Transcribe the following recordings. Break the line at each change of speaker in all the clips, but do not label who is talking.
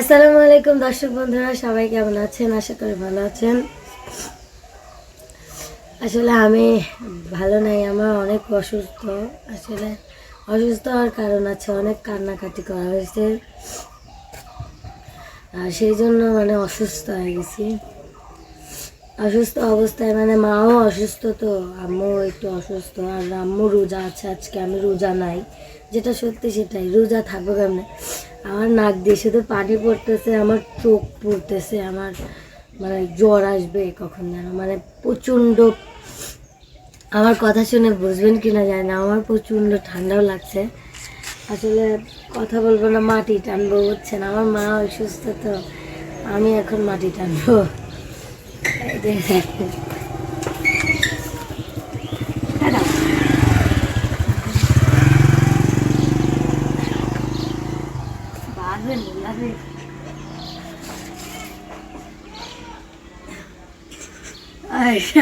আসসালামু আলাইকুম দর্শক বন্ধুরা, সবাই কেমন আছেন? আশা করি ভালো আছেন। আসলে আমি ভালো নাই, আমার অনেক অসুস্থ। আসলে অসুস্থ হওয়ার কারণ আছে, অনেক কান্নাকাটি করা হয়েছে। আর সেই জন্য মানে অসুস্থ হয়ে গেছি। অসুস্থ অবস্থায় মানে মাও অসুস্থ তো আম্মু একটু অসুস্থ। আর আম্মু রোজা আছে, আজকে আমি রোজা নাই। যেটা সত্যি সেটাই, রোজা থাকব কেমনে? আমার নাক দিয়ে শুধু পানি পড়তেছে, আমার চোখ পড়তেছে, আমার মানে জ্বর আসবে কখন যেন মানে প্রচণ্ড, আমার কথা শুনে বুঝবেন কি না জানি না, আমার প্রচণ্ড ঠান্ডাও লাগছে। আসলে কথা বলব না, মাটি টানবো হচ্ছে না আমার মা অসুস্থ তো, আমি এখন মাটি টানবো এই যে দেখেন। দাঁড়াও। বাঁধবেন না, বাঁধবেন।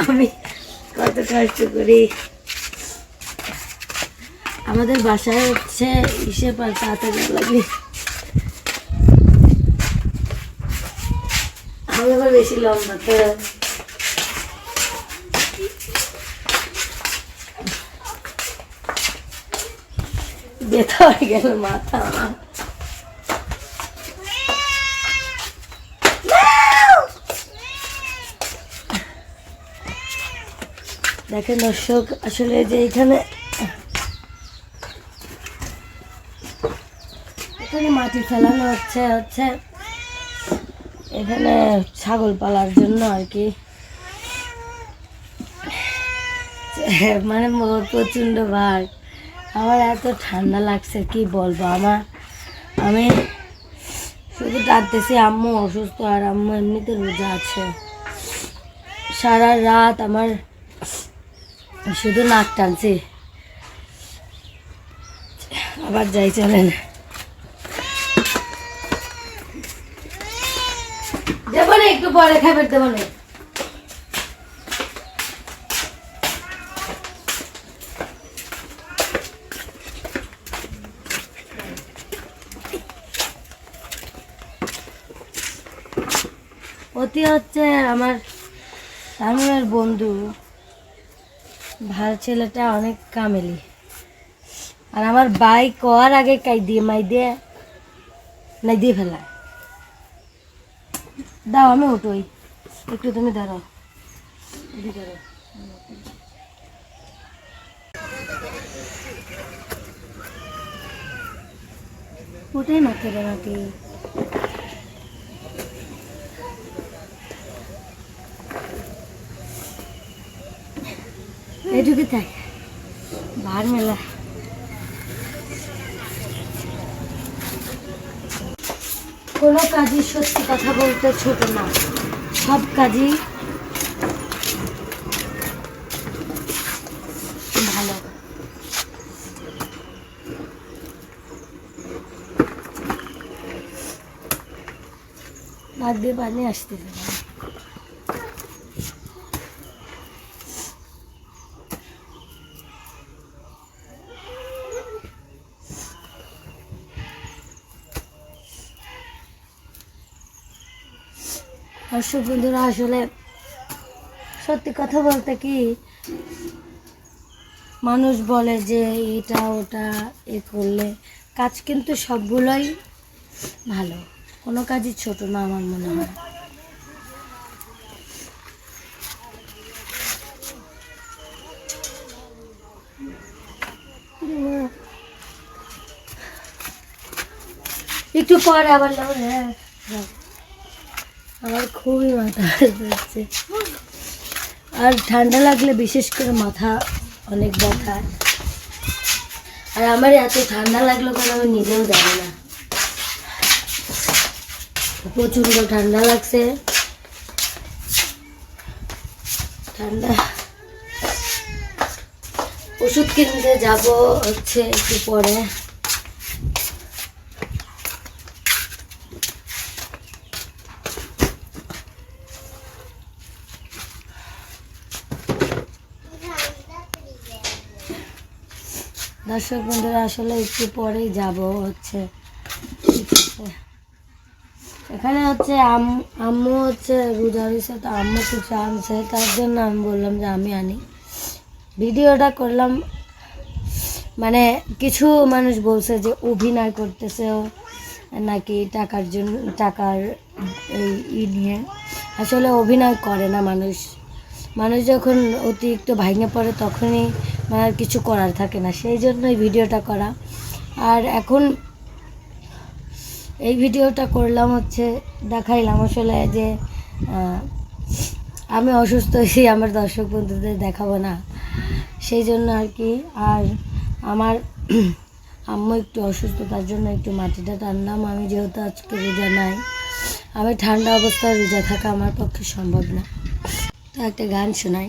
আমি কত কষ্ট করি। আমাদের বাসায় হচ্ছে ইসে পার তাড়াতাড়ি লাগে। আমি আবার বেশি লম্বা, তো। ব্যথা হয়ে গেল মাথা আমার। দেখেন দর্শক, আসলে যে এখানে এখানে মাটি ফেলানো হচ্ছে হচ্ছে এখানে ছাগল পালার জন্য আর কি। মানে মোর প্রচণ্ড ভার। আমার এত ঠান্ডা লাগছে, কি বলব? আমার আমি শুধু ডাকতেছি, আম্মু অসুস্থ আর আম্মু এমনিতে রোজা আছে। সারা রাত আমার শুধু নাক টানছি। আবার যাই, চলেন। একটু পরে খাবার দেবো না। অতি হচ্ছে আমার তামিমের বন্ধু। ভালো ছেলেটা অনেক কামেলি। আর আমার বাইক কর আগে কাই দিয়ে, মাই দিয়ে, নাই দিয়ে ফেলা। দাও, আমি উঠোই। একটু তুমি দাঁড়াও দাঁড়াও। ওটাই না নাকি এইটুকু থাক। বার মেলা। কোনো কাজই সত্যি কথা বলতে ছোট না। সব কাজই ভালো। নাক দিয়ে পানি আসতেছে। দর্শক বন্ধুরা, আসলে সত্যি কথা বলতে কি, মানুষ বলে যে এটা, ওটা, এ করলে কাজ কিন্তু সবগুলোই ভালো কোনো কাজই ছোট না আমার মনে হয় একটু পরে আবার হ্যাঁ। আমার খুবই মাথা যাচ্ছে আর ঠান্ডা লাগলে বিশেষ করে মাথা অনেক ব্যথা। আর আমার এত ঠান্ডা লাগল কেন আমি নিজেও জানি না। প্রচণ্ড ঠান্ডা লাগছে। ঠান্ডা। ওষুধ কিনতে যাব হচ্ছে একটু পরে। দর্শক বন্ধুরা, আসলে একটু পরেই যাব হচ্ছে। এখানে হচ্ছে আম্মু হচ্ছে রোজা রয়েছে তো আম্মু কিছু আনছে, তার জন্য আমি বললাম যে আমি আনি। ভিডিওটা করলাম মানে কিছু মানুষ বলছে যে অভিনয় করতেছে নাকি টাকার জন্য, টাকার এই ই নিয়ে। আসলে অভিনয় করে না মানুষ। মানুষ যখন অতিরিক্ত ভাঙে পড়ে, তখনই আর কিছু করার থাকে না, সেই জন্যই ভিডিওটা করা। আর এখন এই ভিডিওটা করলাম হচ্ছে, দেখাইলাম আসলে যে আমি অসুস্থ হয়েছি, আমার দর্শক বন্ধুদের দেখাবো না। সেই জন্য আর কি, আর আমার আম্মু একটু অসুস্থ, তার জন্য একটু মাটিটা টানলাম। আমি যেহেতু আজকে রোজা নাই, আমি ঠান্ডা অবস্থায় রোজা থাকা আমার পক্ষে সম্ভব না। তো একটা গান শোনাই।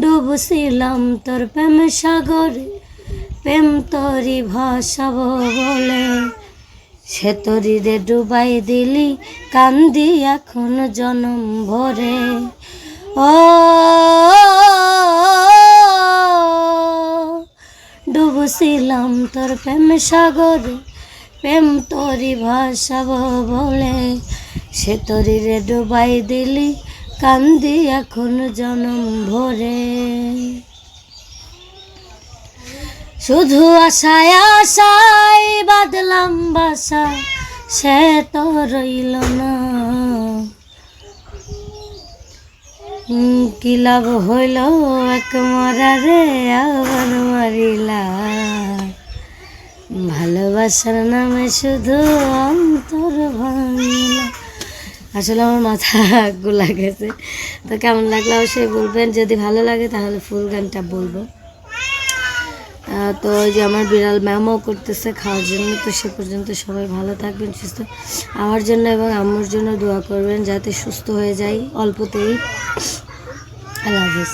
ডুবছিলাম তোর প্রেম সাগরে, প্রেম তরি ভাসাব বলে। সে তরি রে ডুবাই দিলি, কান্দি এখন জনম ভরে। ও, ডুবছিলাম তোর প্রেম সাগরে, প্রেম তরি ভাসাব বলে। সে তরি রে ডুবাই দিলি, কান্দি এখন জনম ভরে। শুধু আশায় আশায় বাদলাম বাসা, সে তো রইল না। কি লাভ হইল এক মরারে আবার মারিলা? ভালোবাসার নামে শুধু অন্তর ভাঙিলা। আসলে আমার মাথা গুলা গেছে তো কেমন লাগল অবশ্যই বলবেন। যদি ভালো লাগে তাহলে ফুল গানটা বলব। তো ওই যে আমার বিড়াল ম্যামও করতেছে খাওয়ার জন্য। তো সে পর্যন্ত সবাই ভালো থাকবেন, সুস্থ। আমার জন্য এবং আমার জন্য দোয়া করবেন যাতে সুস্থ হয়ে যাই অল্পতেই। আল্লাহ হাফিজ।